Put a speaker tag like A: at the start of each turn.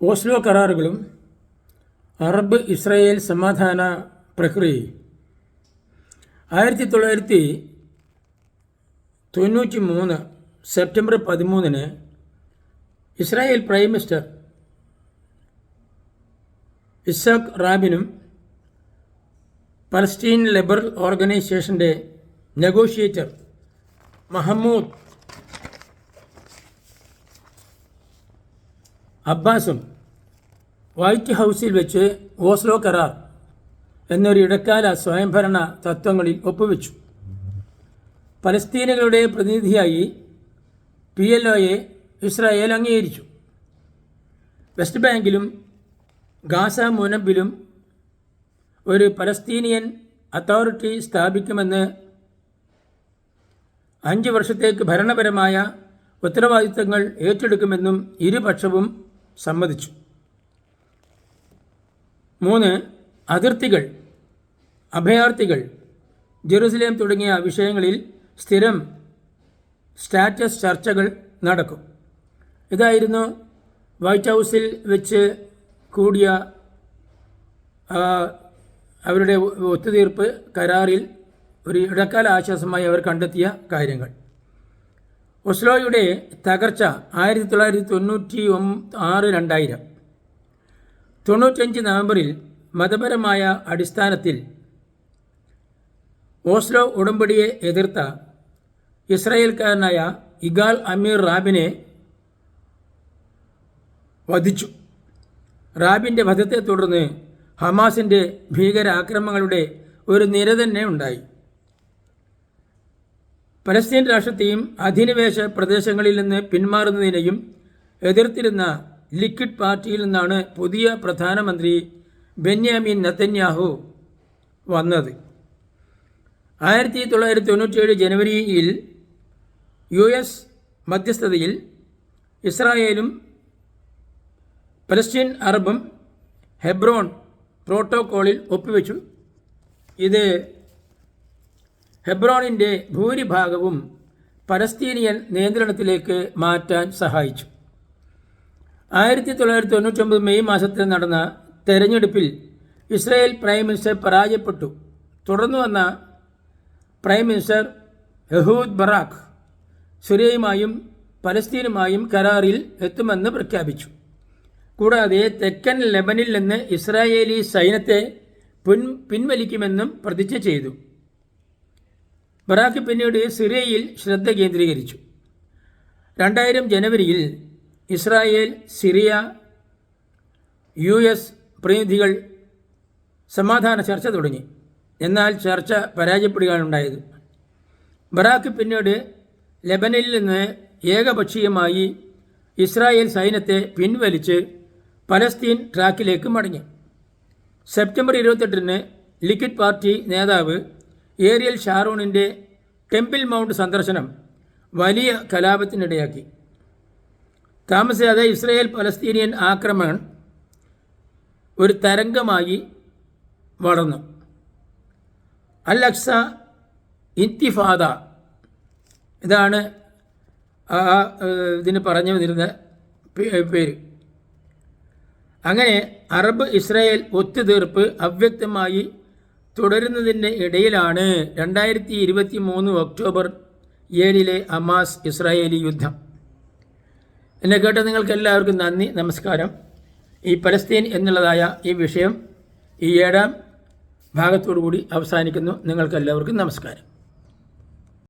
A: Oslo കരാറുകളും Arab Israel സമാധാന പ്രക്രിയയും. ആയിരത്തി തൊള്ളായിരത്തി തൊണ്ണൂറ്റി മൂന്ന് സെപ്റ്റംബർ പതിമൂന്നിന് ഇസ്രായേൽ പ്രൈം മിനിസ്റ്റർ ഇസാഖ് റാബിനും പലസ്റ്റീൻ ലിബറൽ ഓർഗനൈസേഷന്റെ നെഗോഷിയേറ്റർ മഹമ്മൂദ് അബ്ബാസും വൈറ്റ് ഹൗസിൽ വെച്ച് ഓസ്ലോ കരാർ എന്നൊരു ഇടക്കാല സ്വയംഭരണ തത്വങ്ങളിൽ ഒപ്പുവെച്ചു. പലസ്തീനുകളുടെ പ്രതിനിധിയായി പി എൽ ഒയെ ഇസ്രായേൽ അംഗീകരിച്ചു. വെസ്റ്റ് ബാങ്കിലും ഗാസ മുനമ്പിലും ഒരു പലസ്തീനിയൻ അതോറിറ്റി സ്ഥാപിക്കുമെന്ന് അഞ്ച് വർഷത്തേക്ക് ഭരണപരമായ ഉത്തരവാദിത്തങ്ങൾ ഏറ്റെടുക്കുമെന്നും ഇരുപക്ഷവും സമ്മതിച്ചു. മൂന്ന് അതിർത്തികൾ അഭയാർത്ഥികൾ ജെറുസലേം തുടങ്ങിയ വിഷയങ്ങളിൽ സ്ഥിരം സ്റ്റാറ്റസ് ചർച്ചകൾ നടക്കും. ഇതായിരുന്നു വൈറ്റ് ഹൗസിൽ വെച്ച് കൂടിയ അവരുടെ ഒത്തുതീർപ്പ് കരാറിൽ ഒരു ഇടക്കാല ആശ്വാസമായി അവർ കണ്ടെത്തിയ കാര്യങ്ങൾ. ഒസ്ലോയുടെ തകർച്ച ആയിരത്തി തൊള്ളായിരത്തി തൊണ്ണൂറ്റി ഒം ആറ് രണ്ടായിരം. തൊണ്ണൂറ്റഞ്ച് നവംബറിൽ മതപരമായ അടിസ്ഥാനത്തിൽ ഓസ്ലോ ഉടമ്പടിയെ എതിർത്ത ഇസ്രായേൽക്കാരനായ ഇഗാൽ അമീർ റാബിനെ വധിച്ചു. റാബിന്റെ വധത്തെ തുടർന്ന് ഹമാസിന്റെ ഭീകരാക്രമങ്ങളുടെ ഒരു നിര തന്നെ ഉണ്ടായി. പലസ്തീൻ രാഷ്ട്രത്തെയും അധിനിവേശ പ്രദേശങ്ങളിൽ നിന്ന് പിന്മാറുന്നതിനെയും എതിർത്തിരുന്ന ലിക്വിഡ് പാർട്ടിയിൽ നിന്നാണ് പുതിയ പ്രധാനമന്ത്രി ബെന്യാമിൻ നത്തന്യാഹു വന്നത്. ആയിരത്തി തൊള്ളായിരത്തി തൊണ്ണൂറ്റിയേഴ് ജനുവരിയിൽ യു എസ് മധ്യസ്ഥതയിൽ ഇസ്രായേലും പലസ്തീൻ അറബും ഹെബ്രോൺ പ്രോട്ടോക്കോളിൽ ഒപ്പുവെച്ചു. ഇത് ഹെബ്രോണിന്റെ ഭൂരിഭാഗവും പലസ്തീനിയൻ നിയന്ത്രണത്തിലേക്ക് മാറ്റാൻ സഹായിച്ചു. ആയിരത്തി തൊള്ളായിരത്തി തൊണ്ണൂറ്റൊമ്പത് മെയ് മാസത്തിൽ നടന്ന തെരഞ്ഞെടുപ്പിൽ ഇസ്രായേൽ പ്രൈം മിനിസ്റ്റർ പരാജയപ്പെട്ടു. തുടർന്നു വന്ന പ്രൈം മിനിസ്റ്റർ യഹൂദ് ബറാഖ് സിറിയയുമായും പലസ്തീനുമായും കരാറിൽ എത്തുമെന്ന് പ്രഖ്യാപിച്ചു. കൂടാതെ തെക്കൻ ലെബനിൽ നിന്ന് ഇസ്രായേലി സൈന്യത്തെ പിൻ പിൻവലിക്കുമെന്നും പ്രതിജ്ഞ ചെയ്തു. ബറാക്ക് പിന്നീട് സിറിയയിൽ ശ്രദ്ധ കേന്ദ്രീകരിച്ചു. രണ്ടായിരം ജനുവരിയിൽ ഇസ്രായേൽ സിറിയ യു എസ് പ്രതിനിധികൾ സമാധാന ചർച്ച തുടങ്ങി. എന്നാൽ ചർച്ച പരാജയപ്പെടുകയാണുണ്ടായത്. ബറാഖ് പിന്നീട് ലെബനനിൽ നിന്ന് ഏകപക്ഷീയമായി ഇസ്രായേൽ സൈന്യത്തെ പിൻവലിച്ച് പലസ്തീൻ ട്രാക്കിലേക്ക് മടങ്ങി. സെപ്റ്റംബർ ഇരുപത്തെട്ടിന് ലിക്വിഡ് പാർട്ടി നേതാവ് ഏരിയൽ ഷാറൂണിന്റെ ടെമ്പിൾ മൗണ്ട് സന്ദർശനം വലിയ കലാപത്തിനിടയാക്കി. താമസിയാതെ ഇസ്രയേൽ പലസ്തീനിയൻ ആക്രമണം ഒരു തരംഗമായി വളർന്നു. Al Aqsa Intifada. ഇതാണ് ആ ഇതിന് പറഞ്ഞു വന്നിരുന്ന പേര്. അങ്ങനെ അറബ് ഇസ്രായേൽ ഒത്തുതീർപ്പ് അവ്യക്തമായി തുടരുന്നതിന്റെ ഇടയിലാണ് രണ്ടായിരത്തി ഇരുപത്തി മൂന്ന് ഒക്ടോബർ ഏഴിലെ അമാസ് ഇസ്രായേലി യുദ്ധം. എന്നെ കേട്ട നിങ്ങൾക്ക് എല്ലാവർക്കും നന്ദി നമസ്കാരം. ഈ പലസ്തീൻ എന്നുള്ളതായ ഈ വിഷയം ഈ ഏഴാം ഭാഗത്തോടു കൂടി അവസാനിക്കുന്നു. നിങ്ങൾക്കെല്ലാവർക്കും നമസ്കാരം.